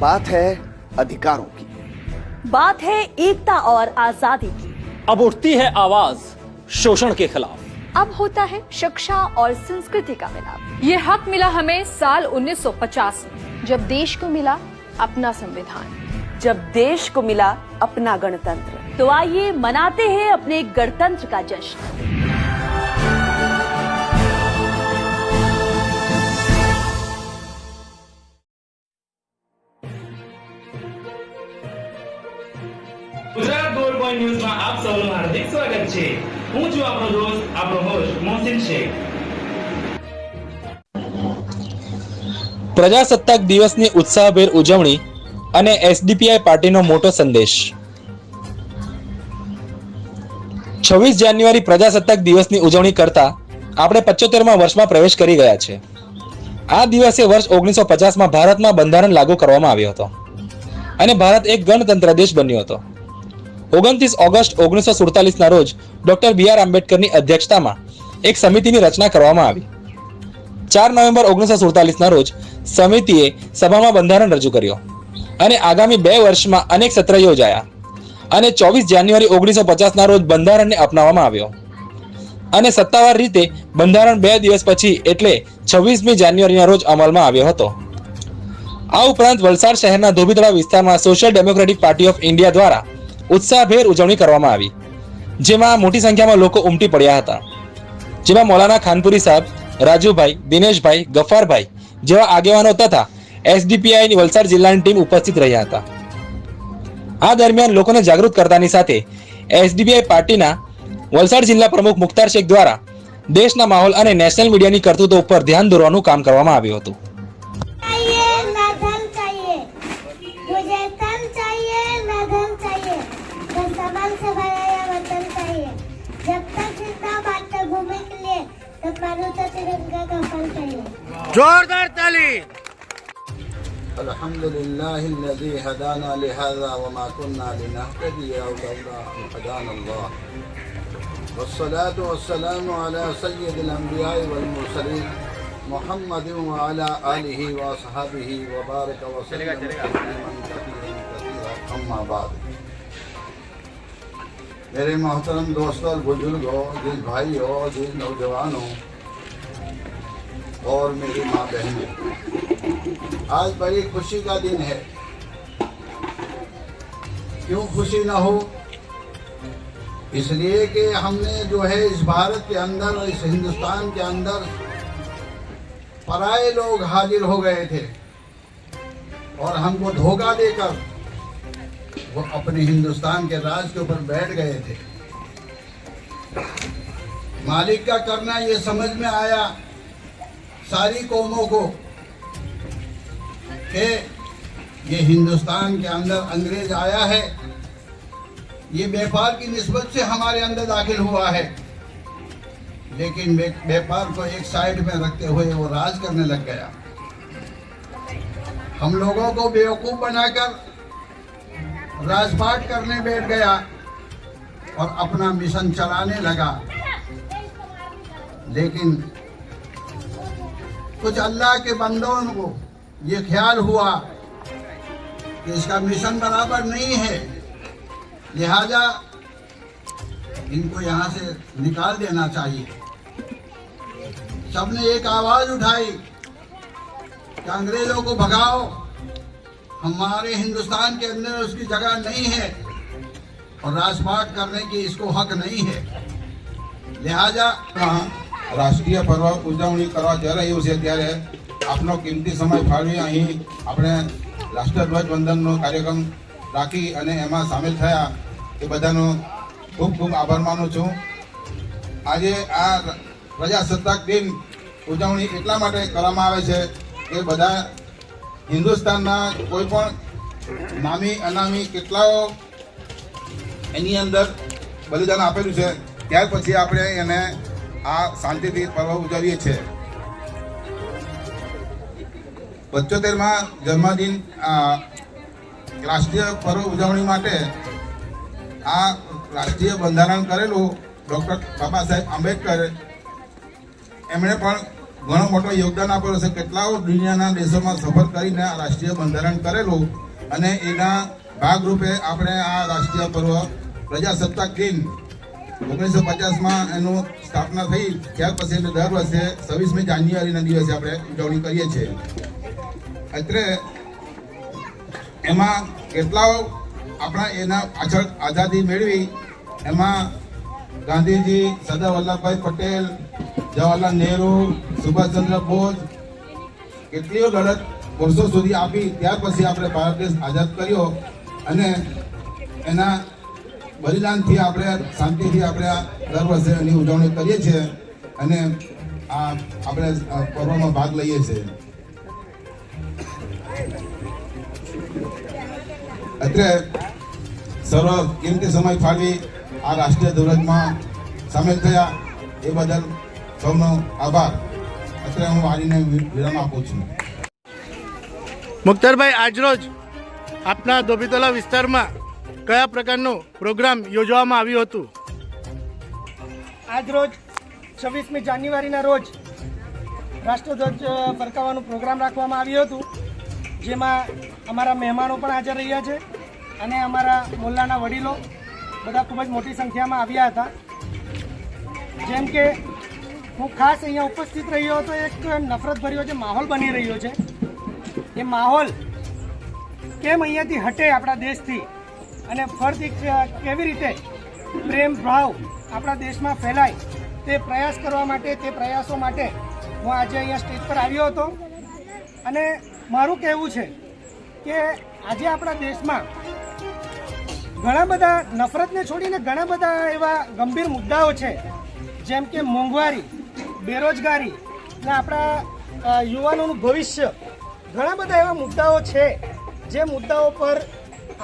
बात है अधिकारों की। बात है एकता और आज़ादी की। अब उठती है आवाज़ शोषण के खिलाफ। अब होता है शिक्षा और संस्कृति का मिलाप। ये हक मिला हमें साल 1950 में जब देश को मिला अपना संविधान। जब देश को मिला अपना गणतंत्र। तो आइए मनाते हैं अपने गणतंत्र का जश्न। પોઈન્ટ ન્યૂઝમાં આપ સૌનું હાર્દિક સ્વાગત છે. હું છું આપણો દોસ્ત આપણો હોસ્ટ મોહસિન શેખ. પ્રજાસત્તાક દિવસની ઉત્સાહભેર ઉજવણી અને એસડીપીઆઈ પાર્ટીનો મોટો સંદેશ. છવ્વીસ જાન્યુઆરી પ્રજાસત્તાક દિવસની ઉજવણી કરતા આપણે પચોતેરમાં વર્ષમાં પ્રવેશ કરી ગયા છે. આ દિવસે વર્ષ ઓગણીસો પચાસમાં ભારતમાં બંધારણ લાગુ કરવામાં આવ્યો હતો. અને ભારત એક ગણતંત્ર દેશ બન્યો હતો. ઓગણત્રીસ ઓગસ્ટ ઓગણીસો સુડતાલીસના રોજ ડોક્ટર બી આર આંબેડકરની અધ્યક્ષતામાં એક સમિતિની રચના કરવામાં આવી. ચાર નવેમ્બર ઓગણીસો સુડતાલીસના રોજ સમિતિએ સભામાં બંધારણ રજૂ કર્યો અને આગામી બે વર્ષમાં અનેક સત્ર યોજાયા અને ચોવીસ જાન્યુઆરી ઓગણીસો પચાસના રોજ બંધારણને અપનાવવામાં આવ્યો. અને સત્તાવાર રીતે બંધારણ બે દિવસ પછી એટલે છવ્વીસમી જાન્યુઆરીના રોજ અમલમાં આવ્યો હતો. આ ઉપરાંત વલસાડ શહેરના ધોબીતળા વિસ્તારમાં social democratic party of India દ્વારા ઉત્સાહભેર ઉજવણી કરવામાં આવી, જેમાં મોટી સંખ્યામાં લોકો ઉમટી પડ્યા હતા. જેમાં મૌલાના ખાનપુરી સાહેબ, રાજુભાઈ, દિનેશભાઈ, ગફારભાઈ જેવા આગેવાનો તથા એસડીપીઆઈની વલસાડ જિલ્લાની ટીમ ઉપસ્થિત રહ્યા હતા. આ દરમિયાન લોકોને જાગૃત કરતાની સાથે એસડીપીઆઈ પાર્ટીના વલસાડ જિલ્લા પ્રમુખ મુખ્તાર શેખ દ્વારા દેશના માહોલ અને નેશનલ મીડિયાની કરતૂતો ઉપર ધ્યાન દોરવાનું કામ કરવામાં આવ્યું હતું. جوردار تالي الحمد لله الذي هدانا لهذا وما كنا لنهتدي لولا أن هدانا الله. والصلاة والسلام على سيد الأنبياء والمرسلين محمد وعلى آله وأصحابه وبارك وسلم أما بعد. میرے محترم دوستو اور بزرگوں جن بھائی جن جس और मेरी माँ बहनें आज बड़ी खुशी का दिन है। क्यों खुशी ना हो? इसलिए कि हमने जो है इस भारत के अंदर और इस हिंदुस्तान के अंदर पराए लोग हाजिर हो गए थे। और हमको धोखा देकर वो अपने हिंदुस्तान के राज के ऊपर बैठ गए थे। मालिक का करना ये समझ में आया सारी कौमों को कि ये हिंदुस्तान के अंदर अंग्रेज़ आया है, ये व्यापार की नस्बत से हमारे अंदर दाखिल हुआ है। लेकिन व्यापार को एक साइड में रखते हुए वो राज करने लग गया। हम लोगों को बेवकूफ़ बनाकर राजपाट करने बैठ गया और अपना मिशन चलाने लगा। लेकिन कुछ अल्लाह के बंदों को ये ख्याल हुआ कि इसका मिशन बराबर नहीं है। लिहाजा इनको यहाँ से निकाल देना चाहिए। सबने एक आवाज़ उठाई कि अंग्रेज़ों को भगाओ, हमारे हिंदुस्तान के अंदर उसकी जगह नहीं है और राजपाट करने की इसको हक नहीं है। लिहाजा રાષ્ટ્રીય પર્વ ઉજવણી કરવા જઈ રહ્યું છે ત્યારે આપનો કિંમતી સમય ફાળવી અહીં આપણે રાષ્ટ્રધ્વજ વંદનનો કાર્યક્રમ રાખી અને એમાં સામેલ થયા એ બધાનો ખૂબ ખૂબ આભાર માનું છું. આજે આ પ્રજાસત્તાક દિન ઉજવણી એટલા માટે કરવામાં આવે છે કે બધા હિન્દુસ્તાનના કોઈ પણ નામી, અનામી કેટલાઓ એની અંદર બલિદાન આપેલું છે. ત્યાર પછી આપણે એને આ શાંતિથી પર્વ ઉજવીએ છીએ. પંચોતેરમાં જન્મદિન રાષ્ટ્રીય પર્વ ઉજવણી માટે આ રાષ્ટ્રીય બંધારણ કરેલું ડૉક્ટર બાબા સાહેબ આંબેડકર, એમણે પણ ઘણો મોટો યોગદાન આપેલું છે. કેટલાઓ દુનિયાના દેશોમાં સફર કરીને આ રાષ્ટ્રીય બંધારણ કરેલું અને એના ભાગરૂપે આપણે આ રાષ્ટ્રીય પર્વ પ્રજાસત્તાક દિન ઓગણીસો પચાસમાં એનું સ્થાપના થઈ, ત્યાર પછી અમે દર વર્ષે છવ્વીસમી જાન્યુઆરીના દિવસે આપણે ઉજવણી કરીએ છીએ. અત્રે એમાં કેટલાઓ આપણા એના પાછળ આઝાદી મેળવી, એમાં ગાંધીજી, સરદાર વલ્લભભાઈ પટેલ, જવાહરલાલ નહેરુ, સુભાષચંદ્ર બોઝ કેટલીઓ લડત વર્ષો સુધી આપી, ત્યાર પછી આપણે ભારત દેશ આઝાદ કર્યો અને એના બલિદાનથી આપણે શાંતિથી આપણે આ દર વર્ષે એની ઉજવણી કરીએ છીએ અને આ આપણે પર્વમાં ભાગ લઈએ છીએ. અત્રે સર્વ કિંમતી સમય ફાળવી આ રાષ્ટ્રીય ધોરણમાં સામેલ થયા એ બદલ સૌનો આભાર. અત્રે હું વાણીને વિરામ આપું છું. મુખ્તારભાઈ આજરોજ આપના ધોબીતોલા વિસ્તારમાં કયા પ્રકારનો પ્રોગ્રામ યોજવામાં આવ્યું હતું? આજ રોજ છવ્વીસમી જાન્યુઆરીના રોજ રાષ્ટ્રધ્વજ ફરકાવવાનો પ્રોગ્રામ રાખવામાં આવ્યો હતું, જેમાં અમારા મહેમાનો પણ હાજર રહ્યા છે અને અમારા મોલ્લાના વડીલો બધા ખૂબ જ મોટી સંખ્યામાં આવ્યા હતા. જેમ કે હું ખાસ અહીંયા ઉપસ્થિત રહ્યો હતો, એક નફરત ભર્યો જે માહોલ બની રહ્યો છે. એ માહોલ કેમ અહીંયાથી હટે આપણા દેશથી? અને ફરતી કેવી રીતે પ્રેમ ભાવ આપણા દેશમાં ફેલાય તે પ્રયાસ કરવા માટે, તે પ્રયાસો માટે હું આજે અહીંયા સ્ટેજ પર આવ્યો હતો. અને મારું કહેવું છે કે આજે આપણા દેશમાં ઘણા બધા નફરતને છોડીને ઘણા બધા એવા ગંભીર મુદ્દાઓ છે. જેમ કે મોંઘવારી, બેરોજગારી અને આપણા યુવાનોનું ભવિષ્ય. ઘણા બધા એવા મુદ્દાઓ છે જે મુદ્દાઓ પર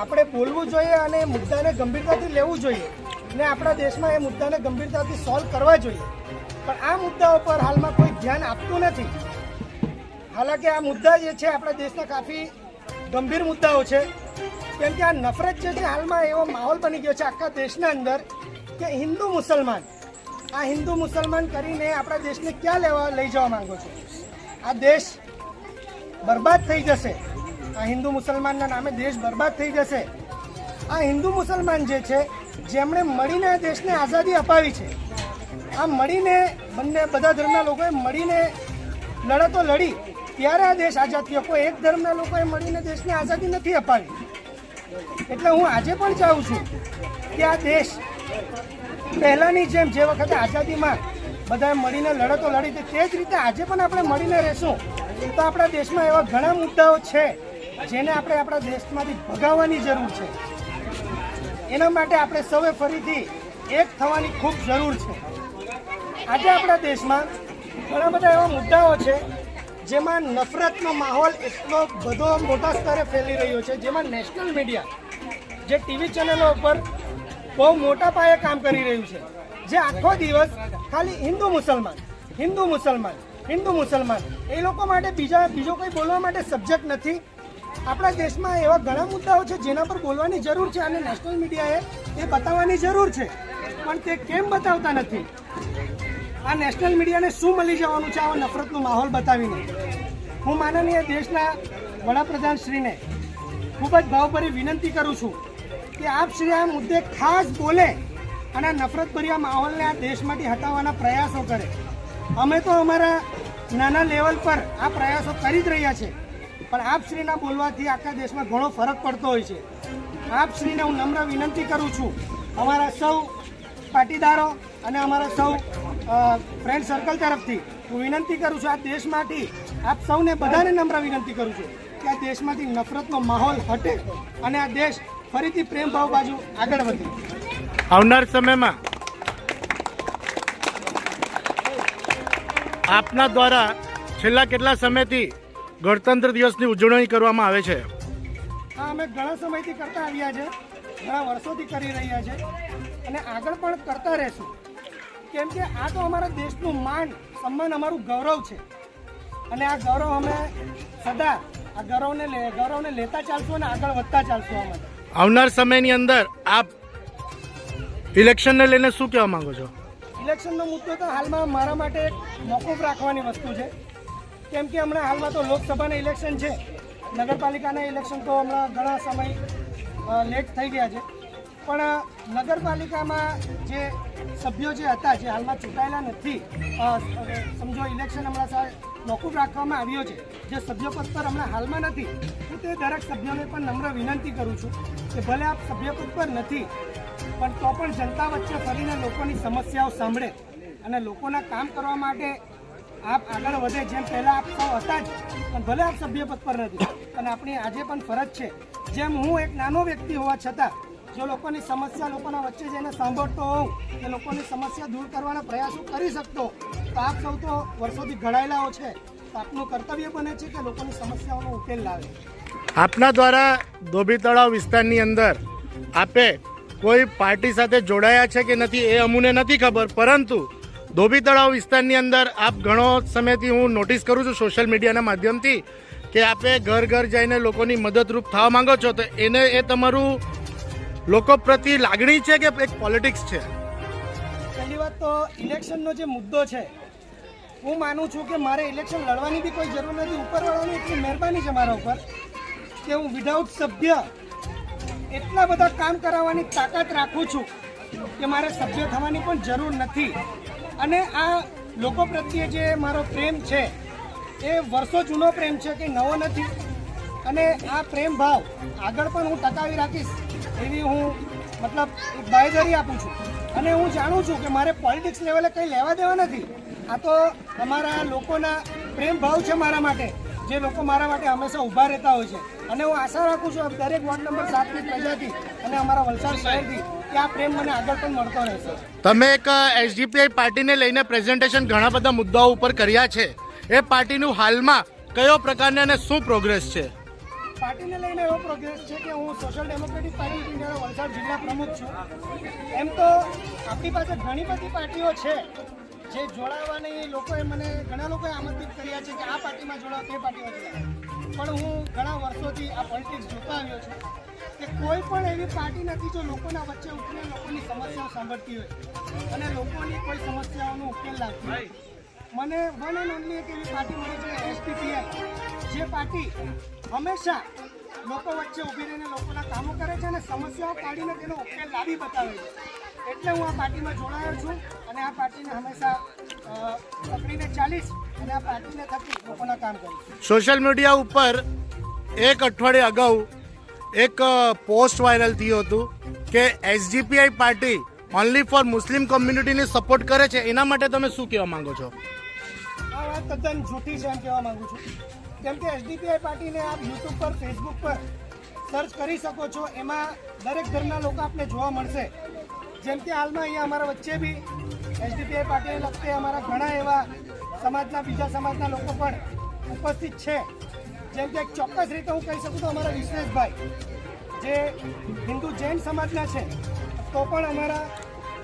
આપણે બોલવું જોઈએ અને મુદ્દાને ગંભીરતાથી લેવું જોઈએ. અને આપણા દેશમાં એ મુદ્દાને ગંભીરતાથી સોલ્વ કરવા જોઈએ. પણ આ મુદ્દાઓ પર હાલમાં કોઈ ધ્યાન આપતું નથી. હાલાકી આ મુદ્દા જે છે, આપણા દેશના કાફી ગંભીર મુદ્દાઓ છે. કેમ કે આ નફરત જે છે, હાલમાં એવો માહોલ બની ગયો છે આખા દેશના અંદર કે હિન્દુ મુસલમાન, આ હિન્દુ મુસલમાન કરીને આપણા દેશને ક્યાં લેવા લઈ જવા માંગો છો? આ દેશ બરબાદ થઈ જશે. આ હિન્દુ મુસલમાનના નામે દેશ બરબાદ થઈ જશે. આ હિન્દુ મુસલમાન જે છે, જેમણે મળીને આ દેશને આઝાદી અપાવી છે. આ મળીને બંને બધા ધર્મના લોકોએ મળીને લડતો લડી, ત્યારે આ દેશ આઝાદ થયો. કોઈ એક ધર્મના લોકોએ મળીને દેશને આઝાદી નથી અપાવી. એટલે હું આજે પણ ચાહું છું કે આ દેશ પહેલાંની જેમ જે વખતે આઝાદીમાં બધાએ મળીને લડતો લડી, તે જ રીતે આજે પણ આપણે મળીને રહેશું. તો આપણા દેશમાં એવા ઘણા મુદ્દાઓ છે. જેને આપણે આપણા દેશમાંથી ભગાવવાની જરૂર છે. એના માટે આપણે સૌએ ફરીથી એક થવાની ખૂબ જરૂર છે. આજે આપણા દેશમાં ઘણા બધા એવા મુદ્દાઓ છે, જેમાં નફરતનો માહોલ એટલો બધો મોટા સ્તરે ફેલી રહ્યો છે. જેમાં નેશનલ મીડિયા જે ટીવી ચેનલો ઉપર બહુ મોટા પાયે કામ કરી રહ્યું છે. જે આખો દિવસ ખાલી હિન્દુ મુસલમાન હિન્દુ મુસલમાન હિન્દુ મુસલમાન, એ લોકો માટે બીજા, બીજો કોઈ બોલવા માટે સબ્જેક્ટ નથી. આપણા દેશમાં એવા ઘણા મુદ્દાઓ છે જેના પર બોલવાની જરૂર છે અને નેશનલ મીડિયાએ એ બતાવવાની જરૂર છે. પણ તે કેમ બતાવતા નથી? આ નેશનલ મીડિયાને શું મળી જવાનું છે? આવા નફરતનો માહોલ બતાવીને. હું માનનીય દેશના વડાપ્રધાન શ્રીને ખૂબ જ ભાવભરી વિનંતી કરું છું કે આપ શ્રી આ મુદ્દે ખાસ બોલે અને નફરતભર્યા માહોલને આ દેશમાંથી હટાવવાના પ્રયાસો કરે. અમે તો અમારા નાના લેવલ પર આ પ્રયાસો કરી જ રહ્યા છે. પણ આપ શ્રીના બોલવાથી આખા દેશમાં ઘણો ફરક પડતો હોય છે. આપ શ્રીને હું નમ્ર વિનંતી કરું છું. અમારા સૌ પાટીદારો અને અમારા સૌ ફ્રેન્ડ સર્કલ તરફથી હું વિનંતી કરું છું આ દેશમાંથી આપ સૌને બધાને નમ્ર વિનંતી કરું છું કે આ દેશમાંથી નફરતનો માહોલ હટે અને આ દેશ ફરીથી પ્રેમ ભાવ બાજુ આગળ વધે. આવનાર સમયમાં આપના દ્વારા છેલ્લા કેટલા સમયથી ગણતંત્ર દિવસની ઉજવણી કરવામાં આવે છે. હા અમે ઘણા સમયથી કરતા આવ્યા છે ઘણા વર્ષોથી કરી રહ્યા છે અને આગળ પણ કરતા રહેશું. કેમ કે આ તો અમારા દેશનું માન સન્માન અમારું ગૌરવ છે. અને આ ગૌરવ અમે સદા આ ગૌરવને લે ગૌરવને લેતા ચાલશું અને આગળ વધતા ચાલશું અમે આવનાર સમયની અંદર આપ ઇલેક્શનને લઈને શું કહેવા માંગો છો? ઇલેક્શનનો મુદ્દો તો હાલમાં મારા માટે મોકૂફ રાખવાની વસ્તુ છે. કેમ કે હમણાં હાલમાં તો લોકસભાના ઇલેક્શન છે. નગરપાલિકાના ઇલેક્શન તો હમણાં ઘણા સમય લેટ થઈ ગયા છે. પણ નગરપાલિકામાં જે સભ્યો જે હતા, જે હાલમાં ચૂંટાયેલા નથી સમજો ઇલેક્શન હમણાં સાહેબ મોકૂફ રાખવામાં આવ્યો છે. જે સભ્યપદ પર હમણાં હાલમાં નથી હું તે દરેક સભ્યોને પણ નમ્ર વિનંતી કરું છું કે ભલે આપ સભ્યપદ પર નથી, પણ તો પણ જનતા વચ્ચે ફરીને લોકોની સમસ્યાઓ સાંભળે અને લોકોના કામ કરવા માટે આપ આગળ વધે, જેમ પહેલાં આપ સૌ હતા જ, પણ ભલે આપ સભ્યપદ પર નથી. પણ આપણી આજે પણ ફરજ છે. જેમ હું એક નાનો વ્યક્તિ હોવા છતાં, જો લોકોની સમસ્યા લોકોના વચ્ચે જઈને સાંભળતો હોઉં, કે લોકોની સમસ્યા દૂર કરવાના પ્રયાસો કરી શકતો, તો આપ સૌ તો વર્ષોથી ઘડાયેલાઓ છે. તો આપનું કર્તવ્ય બને છે કે લોકોની સમસ્યાઓનો ઉકેલ લાવે. આપના દ્વારા ધોબી તળાવ વિસ્તારની અંદર આપે કોઈ પાર્ટી સાથે જોડાયા છે કે નથી એ અમને નથી ખબર, પરંતુ ધોબી તળાવ વિસ્તારની અંદર આપ ઘણો સમયથી હું નોટિસ કરું છું સોશિયલ મીડિયાના માધ્યમથી કે આપે ઘર ઘર જઈને લોકોની મદદરૂપ થવા માંગો છો. તો એને એ તમારું લોકો પ્રત્યે લાગણી છે કે એક પોલિટિક્સ છે? પહેલી વાત તો ઇલેક્શનનો જે મુદ્દો છે, હું માનું છું કે મારે ઇલેક્શન લડવાની બી કોઈ જરૂર નથી. ઉપરવાળાની એટલી મહેરબાની છે મારા ઉપર કે હું વિધાઉટ સભ્ય એટલા બધા કામ કરાવવાની તાકાત રાખું છું કે મારે સભ્ય થવાની પણ જરૂર નથી. અને આ લોકો પ્રત્યે જે મારો પ્રેમ છે, એ વર્ષો જૂનો પ્રેમ છે કે નવો નથી. અને આ પ્રેમ ભાવ આગળ પણ હું ટકાવી રાખીશ એવી હું, મતલબ એક આપું છું. અને હું જાણું છું કે મારે પોલિટિક્સ લેવલે કંઈ લેવા દેવા નથી. આ તો અમારા લોકોના પ્રેમ ભાવ છે મારા માટે. જે લોકો મારા માટે હંમેશા ઊભા રહેતા હોય છે. અને હું આશા રાખું છું દરેક વોર્ડ નંબર સાતની પ્રજાથી અને અમારા વલસાડ શહેરથી કે આ પ્રેમ મને આગળ પણ મળતો રહેશે તમે એક એસડીપીઆઈ પાર્ટીને લઈને પ્રેઝન્ટેશન ઘણા બધા મુદ્દાઓ ઉપર કર્યા છે. એ પાર્ટીનું હાલમાં કયો પ્રકારને અને શું પ્રોગ્રેસ છે? પાર્ટીને લઈને એવો પ્રોગ્રેસ છે કે હું સોશિયલ ડેમોક્રેટિક પાર્ટી ઓફ ઇન્ડિયાનો વલસાડ જિલ્લા પ્રમુખ છું. એમ તો આપણી પાસે ઘણી બધી પાર્ટીઓ છે જે જોડાવાની લોકોએ મને ઘણા લોકોએ આમંત્રિત કર્યા છે કે આ પાર્ટીમાં જોડાવ તે પાર્ટીમાં જોડાવ પણ હું ઘણા વર્ષોથી આ પોલિટિક્સ જોતા આવ્યો છું. કે કોઈ પણ એવી પાર્ટી નથી જો લોકોના વચ્ચે ઉઠીને લોકોની સમસ્યાઓ સાંભળતી હોય અને લોકોની કોઈ સમસ્યાઓનો ઉકેલ લાવતી હોય. મને વન એન્ડ ઓનલી એક એવી પાર્ટી મળી છે એસપીપીઆઈ જે પાર્ટી હંમેશા લોકો વચ્ચે ઊભી રહીને લોકોના કામો કરે છે અને સમસ્યાઓ કાઢીને તેનો ઉકેલ લાવી બતાવે છે. એટલે હું આ પાર્ટીમાં જોડાયો છું અને આ પાર્ટીને હંમેશા પકડીને ચાલીશ અને આ પાર્ટીને થકી લોકોના કામ કરીશ સોશિયલ મીડિયા ઉપર એક અઠવાડિયા અગાઉ એક પોસ્ટ વાયરલ થયું હતું કે SGPI party only for Muslim કોમ્યુનિટીને support કરે છે. એના માટે તમે શું કહેવા માંગો છો? આ વાત તદ્દન જૂઠી છે એમ કહેવા માંગુ છું. કેમ કે એસડીપીઆઈ પાર્ટીને આપ યુટ્યુબ પર ફેસબુક પર સર્ચ કરી શકો છો. એમાં દરેક ધર્મના લોકો આપને જોવા મળશે. જેમ કે હાલમાં અહીંયા અમારા વચ્ચે બી એસડીપીઆઈ પાર્ટીને લગતે અમારા ઘણા એવા સમાજના, બીજા સમાજના લોકો પણ ઉપસ્થિત છે. જેમ કે ચોક્કસ રીતે હું કહી શકું તો અમારા વિશ્વેશભાઈ, જે હિન્દુ જૈન સમાજના છે, તો પણ અમારા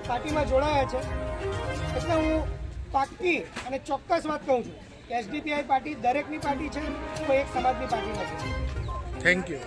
પાર્ટીમાં જોડાયા છે. એટલે હું પાક્કી અને ચોક્કસ વાત કહું છું કે એસડીપીઆઈ પાર્ટી દરેકની પાર્ટી છે, કોઈ એક સમાજની પાર્ટી નથી. Thank you